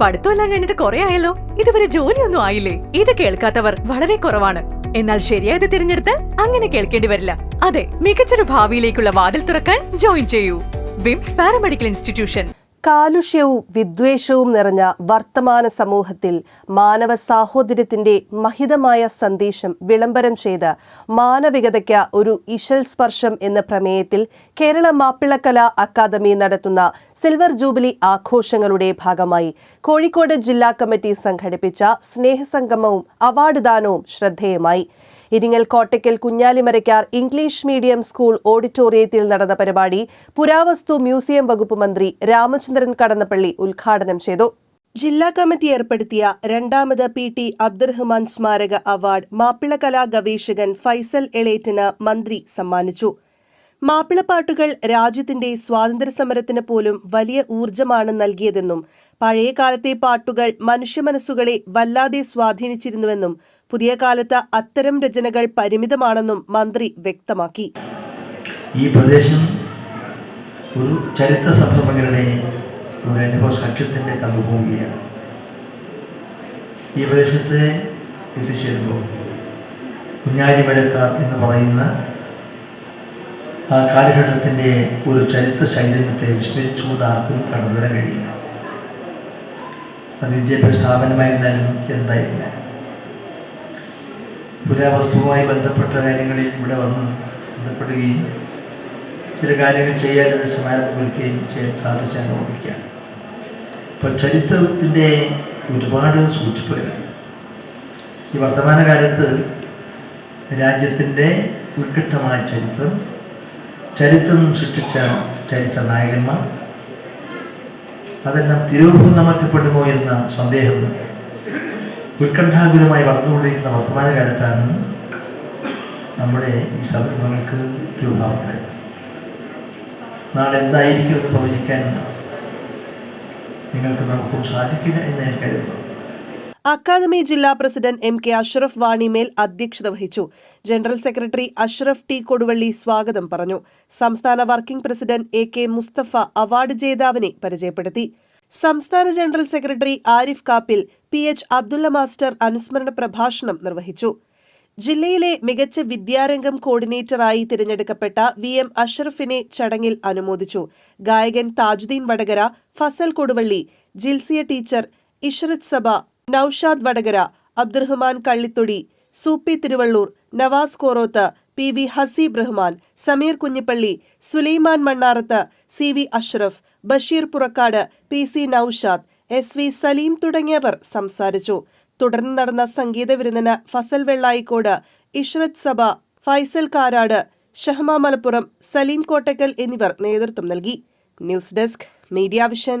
പഠിത്തമെല്ലാം കഴിഞ്ഞിട്ട് കുറെ ആയല്ലോ? ഇതുവരെ ജോലിയൊന്നും ആയില്ലേ? ഇത് കേൾക്കാത്തവർ വളരെ കുറവാണ്. എന്നാൽ ശരിയായത് തിരഞ്ഞെടുത്ത് അങ്ങനെ കേൾക്കേണ്ടി വരില്ല. അതെ മികച്ചൊരു ഭാവിയിലേക്കുള്ള വാതിൽ തുറക്കാൻ ജോയിൻ ചെയ്യൂ. വിംസ് പാരാമെഡിക്കൽ ഇൻസ്റ്റിറ്റ്യൂഷൻ. കാലുഷ്യവും വിദ്വേഷവും നിറഞ്ഞ വർത്തമാന സമൂഹത്തിൽ മാനവ സാഹോദര്യത്തിന്റെ മഹിതമായ സന്ദേശം വിളംബരം ചെയ്ത മാനവികതയ്ക്ക് ഒരു ഇശൽ സ്പർശം എന്ന പ്രമേയത്തിൽ കേരള മാപ്പിളക്കല അക്കാദമി നടത്തുന്ന സിൽവർ ജൂബിലി ആഘോഷങ്ങളുടെ ഭാഗമായി കോഴിക്കോട് ജില്ലാ കമ്മിറ്റി സംഘടിപ്പിച്ച സ്നേഹസംഗമവും അവാർഡ് ദാനവും ശ്രദ്ധേയമായി. Iringal Kottakkal Kunjali Marakkar English medium school ഓഡിറ്റോറിയത്തിൽ നടന്ന പരിപാടി പുരാവസ്തു മ്യൂസിയം വകുപ്പ് മന്ത്രി രാമചന്ദ്രൻ കടന്നപ്പള്ളി ഉദ്ഘാടനം ചെയ്തു. ജില്ലാ കമ്മിറ്റി ഏർപ്പെടുത്തിയ രണ്ടാമത് പി ടി അബ്ദുറഹ്മാൻ സ്മാരക അവാർഡ് മാപ്പിളകലാ ഗവേഷകൻ ഫൈസൽ എളേറ്റിന് മന്ത്രി സമ്മാനിച്ചു. മാപ്പിളപ്പാട്ടുകൾ രാജ്യത്തിന്റെ സ്വാതന്ത്ര്യ സമരത്തിന് പോലും വലിയ ഊർജമാണ് നൽകിയതെന്നും പഴയ കാലത്തെ പാട്ടുകൾ മനുഷ്യ മനസ്സുകളെ വല്ലാതെ സ്വാധീനിച്ചിരുന്നുവെന്നും പുതിയ കാലത്ത് അത്തരം രചനകൾ പരിമിതമാണെന്നും മന്ത്രി വ്യക്തമാക്കി. ഈ പ്രദേശം ഒരു ചരിത്ര സംഭവങ്ങളുടെ ഒരു അനുഭവ സാക്ഷ്യത്തിന്റെ കർമ്മഭൂമിയാണ് ഈ പ്രദേശത്ത് എത്തിച്ചേരുമ്പോൾ കുഞ്ഞാലിമരക്കാർ എന്ന് പറയുന്ന ആ കാലഘട്ടത്തിന്റെ ഒരു ചരിത്ര ചൈതന്യത്തെ വിസ്മരിച്ചുകൊണ്ട് ആർക്കും കടന്നു വരാൻ കഴിയില്ല അത് വിദ്യാഭ്യാസ സ്ഥാപനമായിരുന്നാലും എന്തായിരുന്നില്ല പുരാവസ്തുവുമായി ബന്ധപ്പെട്ട കാര്യങ്ങളിൽ ഇവിടെ വന്ന് ബന്ധപ്പെടുകയും ചില കാര്യങ്ങൾ ചെയ്യാൻ സമാനം കൊടുക്കുകയും ചെയ്യാൻ സാധിച്ച അനുഭവിക്കുകയാണ് ഇപ്പോൾ ചരിത്രത്തിന്റെ ഒരുപാട് സൂചിപ്പുകൾ. ഈ വർത്തമാനകാലത്ത് രാജ്യത്തിന്റെ ഉത്കൃഷ്ടമായ ചരിത്രം ചരിത്രം സൃഷ്ടിച്ച ചരിത്ര നായകന്മാർ. അതെല്ലാം തിരുവനന്തപുരമാക്കപ്പെടുമോ എന്ന സന്ദേഹം ഉത്കണ്ഠാകുലമായി വളർന്നുകൊണ്ടിരിക്കുന്ന വർത്തമാനകാലത്താണ് നമ്മുടെ ഈ സംരംഭങ്ങൾക്ക് രൂപമുണ്ടായത് നാളെ എന്തായിരിക്കും പ്രവചിക്കാൻ നിങ്ങൾക്ക് നമുക്കും സാധിക്കില്ല എന്ന് ഞാൻ കരുതുന്നു. അക്കാദമി ജില്ലാ president M K Ashraf Vanimel അധ്യക്ഷത വഹിച്ചു. General secretary Ashraf T Koduvally സ്വാഗതം പറഞ്ഞു. സംസ്ഥാന working president A K Mustafa award ജേതാവിനെ പരിചയപ്പെടുത്തി. സംസ്ഥാന general secretary Arif Kappil P H Abdulla master അനുസ്മരണ പ്രഭാഷണം നിർവഹിച്ചു. ജില്ലയിലെ മികച്ച വിദ്യാരംഗം കോർഡിനേറ്ററായി തിരഞ്ഞെടുക്കപ്പെട്ട വി എം അഷറഫിനെ ചടങ്ങിൽ അനുമോദിച്ചു. ഗായകൻ Tajuddin Vadakara Fazal Koduvally Jilsiya teacher Ishrath Saba Noushad Vadakara Abdurahman Kallithodi Soopi Thiruvallur Navas Koroth P V Haseeb Rahman Sameer Kunjippally Sulaiman Mannarath C V Ashraf Basheer Purakkad P C Noushad S V Saleem തുടങ്ങിയവർ സംസാരിച്ചു. തുടർന്ന് നടന്ന സംഗീത വിരുന്നിന് ഫസൽ വെള്ളായിക്കോട് ഇഷ്റത് സഭ ഫൈസൽ കാരാട് ഷഹ്മ മലപ്പുറം സലീം കോട്ടക്കൽ എന്നിവർ നേതൃത്വം നൽകി. News desk media vision.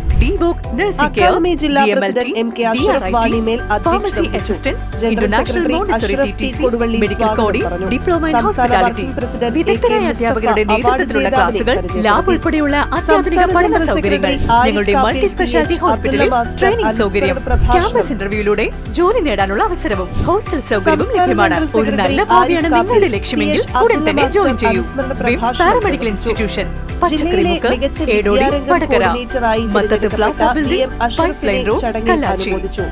DVoc nursing care academy ജില്ലാ president M K Ashraf DRIT, Vanimel pharmacy assistant general international secretary Montessori T T Koduvally medical coding diploma in hospitality വിദഗ്ധരായ അധ്യാപകരുടെ നേതൃത്വത്തിലുള്ള ക്ലാസുകൾ ലാബ് ഉൾപ്പെടെയുള്ള അത്യാധുനിക പഠന സൗകര്യങ്ങൾ ഞങ്ങളുടെ മൾട്ടി സ്പെഷ്യാലിറ്റി ഹോസ്പിറ്റലിൽ ട്രെയിനിംഗ് സൗകര്യം. ക്യാമ്പസ് ഇന്റർവ്യൂയിലൂടെ ജോലി നേടാനുള്ള അവസരവും ഹോസ്റ്റൽ സൗകര്യവും ലഭ്യമാണ്. ഒരു നല്ല ഭാവിയാണ് നിങ്ങളുടെ ലക്ഷ്യമെങ്കിൽ ഉടൻ തന്നെ ജോയിൻ ചെയ്യൂ. Paramedical institution. പച്ചക്കറിമുക്ക് മുഖം ഏടോടി വിദ്യാരംഗം Vadakara കോർഡിനേറ്ററായി plaza building pipe line road ചടങ്ങിൽ കല്ലാച്ചി. അനുമോദിച്ചു.